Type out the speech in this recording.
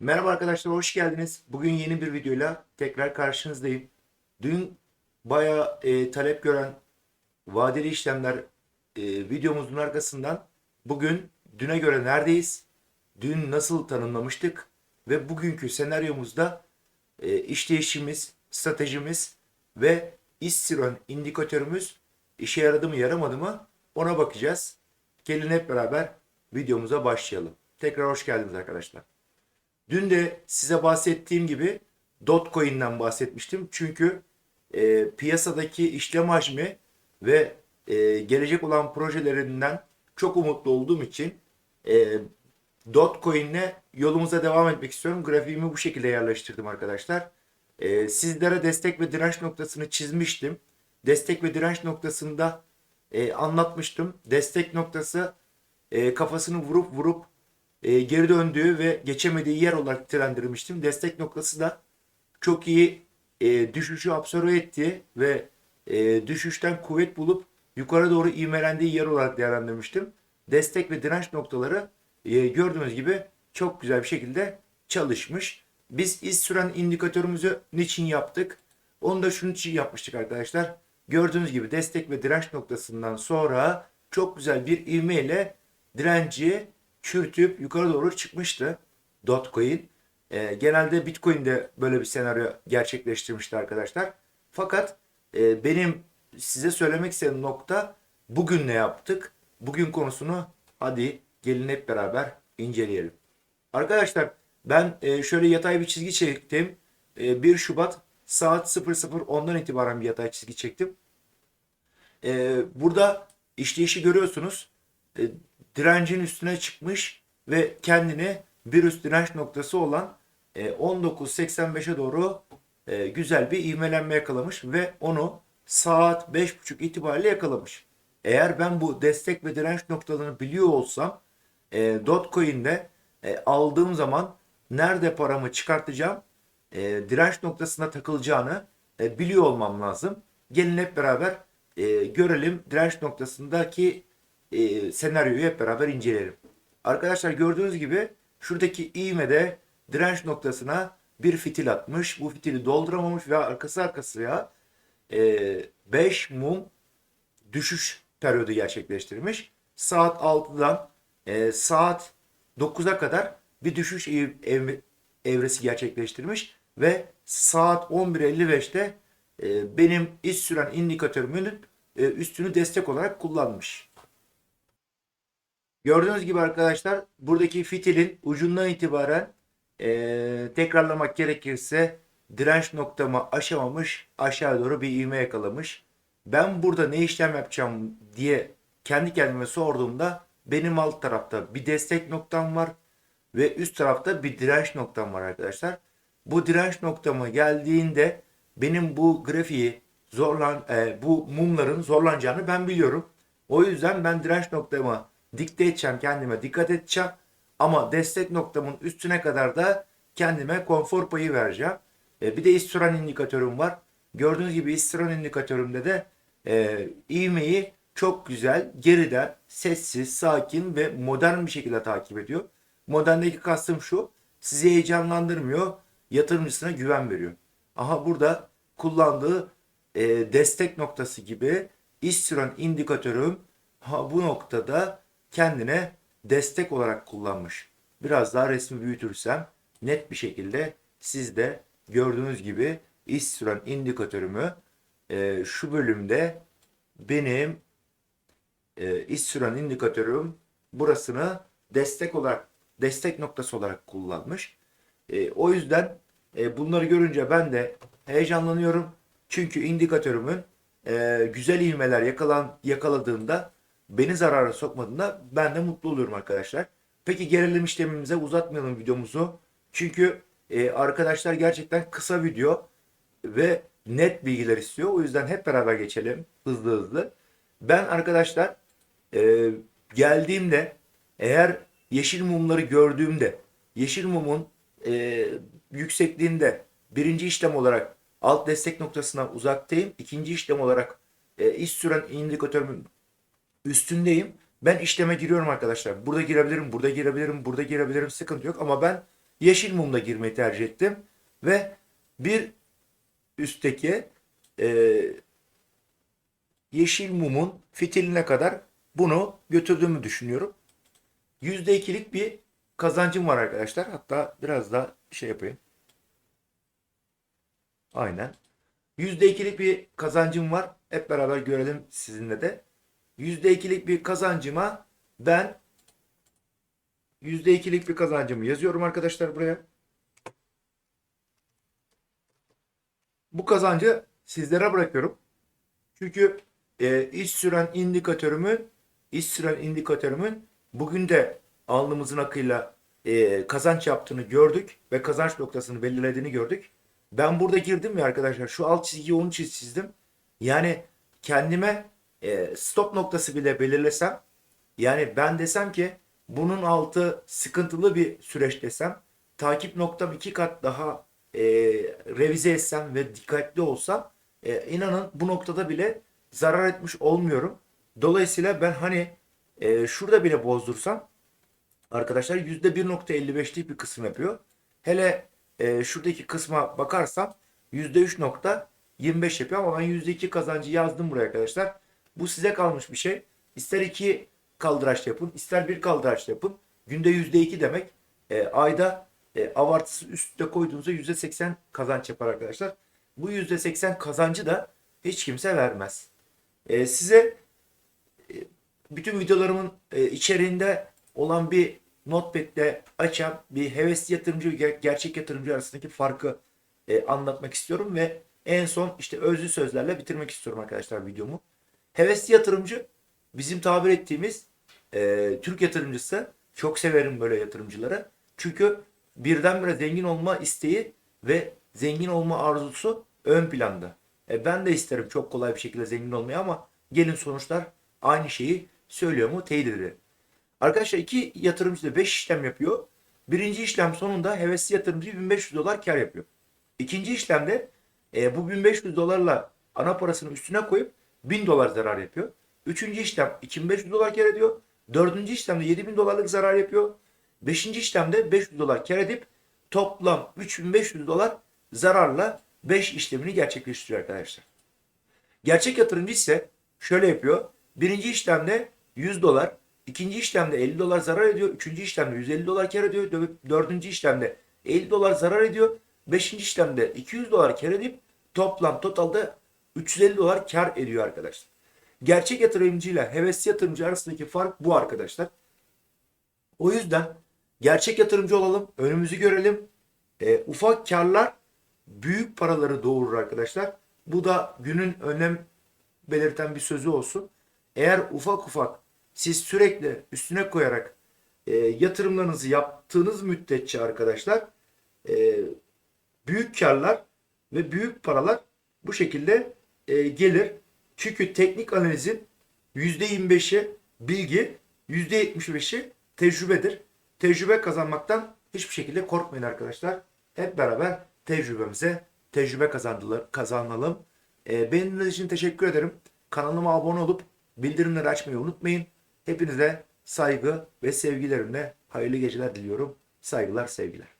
Merhaba arkadaşlar, hoş geldiniz. Bugün yeni bir videoyla tekrar karşınızdayım. Dün bayağı e, talep gören vadeli işlemler e, videomuzun arkasından bugün düne göre neredeyiz, dün nasıl tanımlamıştık ve bugünkü senaryomuzda e, işleyişimiz, stratejimiz ve istiron indikatörümüz işe yaradı mı yaramadı mı ona bakacağız. Gelin hep beraber videomuza başlayalım. Tekrar hoş geldiniz arkadaşlar. Dün de size bahsettiğim gibi Dogecoin'den bahsetmiştim. Çünkü e, piyasadaki işlem hacmi ve e, gelecek olan projelerinden çok umutlu olduğum için e, Dogecoin'le yolumuza devam etmek istiyorum. Grafiğimi bu şekilde yerleştirdim arkadaşlar. E, sizlere destek ve direnç noktasını çizmiştim. Destek ve direnç noktasında e, anlatmıştım. Destek noktası e, kafasını vurup vurup e, geri döndüğü ve geçemediği yer olarak nitelendirmiştim. Destek noktası da çok iyi e, düşüşü absorbe ettiği ve e, düşüşten kuvvet bulup yukarı doğru ivmelendiği yer olarak değerlendirmiştim. Destek ve direnç noktaları e, gördüğünüz gibi çok güzel bir şekilde çalışmış. Biz iz süren indikatörümüzü niçin yaptık? Onu da şunun için yapmıştık arkadaşlar. Gördüğünüz gibi destek ve direnç noktasından sonra çok güzel bir ivmeyle direnci çürütüp yukarı doğru çıkmıştı Dogecoin. E, genelde Bitcoin'de böyle bir senaryo gerçekleştirmişti arkadaşlar. Fakat e, benim size söylemek istediğim nokta bugün ne yaptık? Bugün konusunu hadi gelin hep beraber inceleyelim. Arkadaşlar ben e, şöyle yatay bir çizgi çektim. E, 1 Şubat saat 00.10'dan itibaren bir yatay çizgi çektim. E, burada işleyişi görüyorsunuz. E, direncin üstüne çıkmış ve kendini bir üst direnç noktası olan e, 19.85'e doğru e, güzel bir ivmelenme yakalamış ve onu saat 5.30 itibariyle yakalamış. Eğer ben bu destek ve direnç noktalarını biliyor olsam e, Dogecoin'de e, aldığım zaman nerede paramı çıkartacağım direnç noktasına takılacağını biliyor olmam lazım. Gelin hep beraber görelim direnç noktasındaki e, senaryoyu hep beraber inceleyelim. Arkadaşlar gördüğünüz gibi şuradaki ivmede direnç noktasına bir fitil atmış. Bu fitili dolduramamış ve arkası arkasıya 5 mum düşüş periyodu gerçekleştirmiş. Saat 6'dan e, saat 9'a kadar bir düşüş ev, ev- evresi gerçekleştirmiş ve saat 11.55'te e, benim iş süren indikatörümün e, üstünü destek olarak kullanmış. Gördüğünüz gibi arkadaşlar buradaki fitilin ucundan itibaren eee, tekrarlamak gerekirse direnç noktamı aşamamış aşağı doğru bir ivme yakalamış. Ben burada ne işlem yapacağım diye kendi kendime sorduğumda benim alt tarafta bir destek noktam var ve üst tarafta bir direnç noktam var arkadaşlar. Bu direnç noktama geldiğinde benim bu grafiği zorlan e, bu mumların zorlanacağını ben biliyorum. O yüzden ben direnç noktamı dikte edeceğim kendime dikkat edeceğim. Ama destek noktamın üstüne kadar da kendime konfor payı vereceğim. E, bir de istiron indikatörüm var. Gördüğünüz gibi istiron indikatörümde de e, ivmeyi çok güzel geriden sessiz, sakin ve modern bir şekilde takip ediyor. Moderndeki kastım şu. Sizi heyecanlandırmıyor. Yatırımcısına güven veriyor. Aha burada kullandığı e, destek noktası gibi istiron indikatörüm ha, bu noktada kendine destek olarak kullanmış. Biraz daha resmi büyütürsem net bir şekilde siz de gördüğünüz gibi iş süren indikatörümü e, şu bölümde benim e, iş süren indikatörüm burasını destek olarak destek noktası olarak kullanmış. E, o yüzden e, bunları görünce ben de heyecanlanıyorum. Çünkü indikatörümün e, güzel ivmeler yakalan yakaladığında beni zarara sokmadığında ben de mutlu oluyorum arkadaşlar. Peki gelelim işlemimize uzatmayalım videomuzu. Çünkü e, arkadaşlar gerçekten kısa video ve net bilgiler istiyor. O yüzden hep beraber geçelim hızlı hızlı. Ben arkadaşlar e, geldiğimde eğer yeşil mumları gördüğümde yeşil mumun e, yüksekliğinde birinci işlem olarak alt destek noktasına uzaktayım. İkinci işlem olarak e, iş süren indikatörümün üstündeyim. Ben işleme giriyorum arkadaşlar. Burada girebilirim, burada girebilirim, burada girebilirim. Sıkıntı yok ama ben yeşil mumla girmeyi tercih ettim. Ve bir üstteki e, yeşil mumun fitiline kadar bunu götürdüğümü düşünüyorum. %2'lik bir kazancım var arkadaşlar. Hatta biraz da şey yapayım. Aynen. %2'lik bir kazancım var. Hep beraber görelim sizinle de. %2'lik bir kazancıma ben %2'lik bir kazancımı yazıyorum arkadaşlar buraya. Bu kazancı sizlere bırakıyorum. Çünkü e, iş süren indikatörümün iş süren indikatörümün bugün de alnımızın akıyla e, kazanç yaptığını gördük ve kazanç noktasını belirlediğini gördük. Ben burada girdim ya arkadaşlar şu alt çizgiyi onun için çizdim. Yani kendime e, stop noktası bile belirlesem yani ben desem ki bunun altı sıkıntılı bir süreç desem takip noktam iki kat daha e, revize etsem ve dikkatli olsam e, inanın bu noktada bile zarar etmiş olmuyorum. Dolayısıyla ben hani e, şurada bile bozdursam arkadaşlar %1.55'lik bir kısım yapıyor. Hele e, şuradaki kısma bakarsam %3.25 yapıyor ama ben %2 kazancı yazdım buraya arkadaşlar. Bu size kalmış bir şey. İster iki kaldıraçla yapın, ister bir kaldıraçla yapın. Günde %2 demek. E, ayda e, avartısı üstte koyduğunuzda %80 kazanç yapar arkadaşlar. Bu %80 kazancı da hiç kimse vermez. E, size e, bütün videolarımın e, içeriğinde olan bir notepad'de açan bir hevesli yatırımcı ve ger- gerçek yatırımcı arasındaki farkı e, anlatmak istiyorum ve en son işte özlü sözlerle bitirmek istiyorum arkadaşlar videomu. Hevesli yatırımcı bizim tabir ettiğimiz e, Türk yatırımcısı. Çok severim böyle yatırımcıları. Çünkü birdenbire zengin olma isteği ve zengin olma arzusu ön planda. E, ben de isterim çok kolay bir şekilde zengin olmayı ama gelin sonuçlar aynı şeyi söylüyor mu teyit edelim. Arkadaşlar iki yatırımcı da 5 işlem yapıyor. Birinci işlem sonunda hevesli yatırımcı 1500 dolar kar yapıyor. İkinci işlemde e, bu 1500 dolarla ana parasını üstüne koyup 1000 dolar zarar yapıyor. Üçüncü işlem 2500 dolar kar ediyor. Dördüncü işlemde 7000 dolarlık zarar yapıyor. Beşinci işlemde 500 dolar kar edip toplam 3500 dolar zararla 5 işlemini gerçekleştiriyor arkadaşlar. Gerçek yatırımcı ise şöyle yapıyor. Birinci işlemde 100 dolar, ikinci işlemde 50 dolar zarar ediyor, üçüncü işlemde 150 dolar kar ediyor, dö- dördüncü işlemde 50 dolar zarar ediyor, beşinci işlemde 200 dolar kar edip toplam totalde 350 dolar kar ediyor arkadaşlar. Gerçek yatırımcıyla hevesli yatırımcı arasındaki fark bu arkadaşlar. O yüzden gerçek yatırımcı olalım, önümüzü görelim. E, ufak karlar büyük paraları doğurur arkadaşlar. Bu da günün önem belirten bir sözü olsun. Eğer ufak ufak siz sürekli üstüne koyarak e, yatırımlarınızı yaptığınız müddetçe arkadaşlar e, büyük karlar ve büyük paralar bu şekilde e, gelir. Çünkü teknik analizin %25'i bilgi, %75'i tecrübedir. Tecrübe kazanmaktan hiçbir şekilde korkmayın arkadaşlar. Hep beraber tecrübemize tecrübe kazandılar, kazanalım. E, beğendiğiniz için teşekkür ederim. Kanalıma abone olup bildirimleri açmayı unutmayın. Hepinize saygı ve sevgilerimle hayırlı geceler diliyorum. Saygılar, sevgiler.